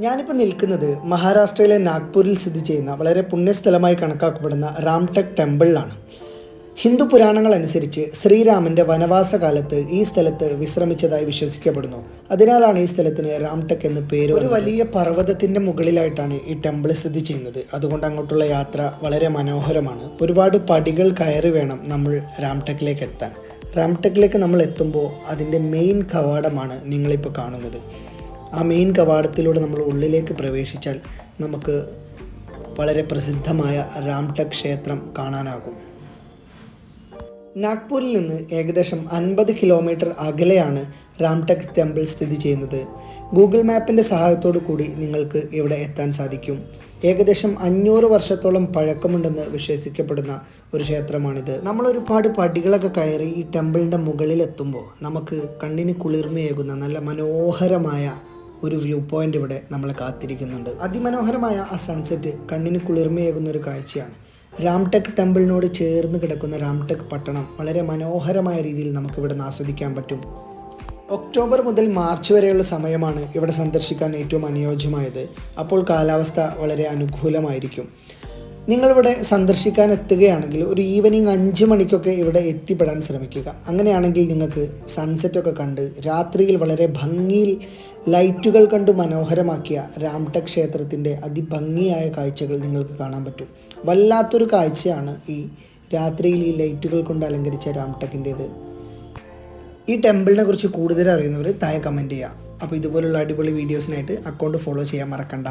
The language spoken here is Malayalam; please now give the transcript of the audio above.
ഞാനിപ്പോൾ നിൽക്കുന്നത് മഹാരാഷ്ട്രയിലെ നാഗ്പൂരിൽ സ്ഥിതി ചെയ്യുന്ന വളരെ പുണ്യസ്ഥലമായി കണക്കാക്കപ്പെടുന്ന രാംടെക് ടെമ്പിളിലാണ്. ഹിന്ദു പുരാണങ്ങൾ അനുസരിച്ച് ശ്രീരാമന്റെ വനവാസ കാലത്ത് ഈ സ്ഥലത്ത് വിശ്രമിച്ചതായി വിശ്വസിക്കപ്പെടുന്നു. അതിനാലാണ് ഈ സ്ഥലത്തിന് രാംടെക് എന്ന് പേര് ഒരു വലിയ പർവതത്തിന്റെ മുകളിലായിട്ടാണ് ഈ ടെമ്പിൾ സ്ഥിതി ചെയ്യുന്നത്. അതുകൊണ്ട് അങ്ങോട്ടുള്ള യാത്ര വളരെ മനോഹരമാണ്. ഒരുപാട് പടികൾ കയറി വേണം നമ്മൾ രാംടെക്കിലേക്ക് എത്താൻ. രാംടെക്കിലേക്ക് നമ്മൾ എത്തുമ്പോൾ അതിന്റെ മെയിൻ കവാടമാണ് നിങ്ങളിപ്പോൾ കാണുന്നത്. ആ മെയിൻ കവാടത്തിലൂടെ നമ്മൾ ഉള്ളിലേക്ക് പ്രവേശിച്ചാൽ നമുക്ക് വളരെ പ്രസിദ്ധമായ രാംടെക് ക്ഷേത്രം കാണാനാകും. നാഗ്പൂരിൽ നിന്ന് ഏകദേശം അൻപത് കിലോമീറ്റർ അകലെയാണ് രാംടെക് ടെമ്പിൾ സ്ഥിതി ചെയ്യുന്നത്. ഗൂഗിൾ മാപ്പിന്റെ സഹായത്തോടു കൂടി നിങ്ങൾക്ക് ഇവിടെ എത്താൻ സാധിക്കും. ഏകദേശം അഞ്ഞൂറ് വർഷത്തോളം പഴക്കമുണ്ടെന്ന് വിശ്വസിക്കപ്പെടുന്ന ഒരു ക്ഷേത്രമാണിത്. നമ്മൾ ഒരുപാട് പടികളൊക്കെ കയറി ഈ ടെമ്പിളിന്റെ മുകളിലെത്തുമ്പോൾ നമുക്ക് കണ്ണിന് കുളിർമയേകുന്ന നല്ല മനോഹരമായ ഒരു വ്യൂ പോയിന്റ് ഇവിടെ നമ്മളെ കാത്തിരിക്കുന്നുണ്ട്. അതിമനോഹരമായ ആ സൺസെറ്റ് കണ്ണിന് കുളിർമയേകുന്ന ഒരു കാഴ്ചയാണ്. രാംടെക് ടെമ്പിളിനോട് ചേർന്ന് കിടക്കുന്ന രാംടെക് പട്ടണം വളരെ മനോഹരമായ രീതിയിൽ നമുക്കിവിടെ ആസ്വദിക്കാൻ പറ്റും. ഒക്ടോബർ മുതൽ മാർച്ച് വരെയുള്ള സമയമാണ് ഇവിടെ സന്ദർശിക്കാൻ ഏറ്റവും അനുയോജ്യമായത്. അപ്പോൾ കാലാവസ്ഥ വളരെ അനുകൂലമായിരിക്കും. നിങ്ങളിവിടെ സന്ദർശിക്കാൻ എത്തുകയാണെങ്കിൽ ഒരു ഈവനിങ് അഞ്ച് മണിക്കൊക്കെ ഇവിടെ എത്തിപ്പെടാൻ ശ്രമിക്കുക. അങ്ങനെയാണെങ്കിൽ നിങ്ങൾക്ക് സൺസെറ്റൊക്കെ കണ്ട് രാത്രിയിൽ വളരെ ഭംഗിയിൽ ലൈറ്റുകൾ കണ്ട് മനോഹരമാക്കിയ രാംടെക് ക്ഷേത്രത്തിന്റെ അതിഭംഗിയായ കാഴ്ചകൾ നിങ്ങൾക്ക് കാണാൻ പറ്റും. വല്ലാത്തൊരു കാഴ്ചയാണ് ഈ രാത്രിയിൽ ഈ ലൈറ്റുകൾ കൊണ്ട് അലങ്കരിച്ച രാംടെക്കിന്റേത്. ഈ ടെമ്പിളിനെ കുറിച്ച് കൂടുതൽ അറിയുന്നവർ താഴെ കമന്റ് ചെയ്യുക അപ്പോൾ ഇതുപോലുള്ള അടിപൊളി വീഡിയോസിനായിട്ട് അക്കൗണ്ട് ഫോളോ ചെയ്യാൻ മറക്കണ്ട.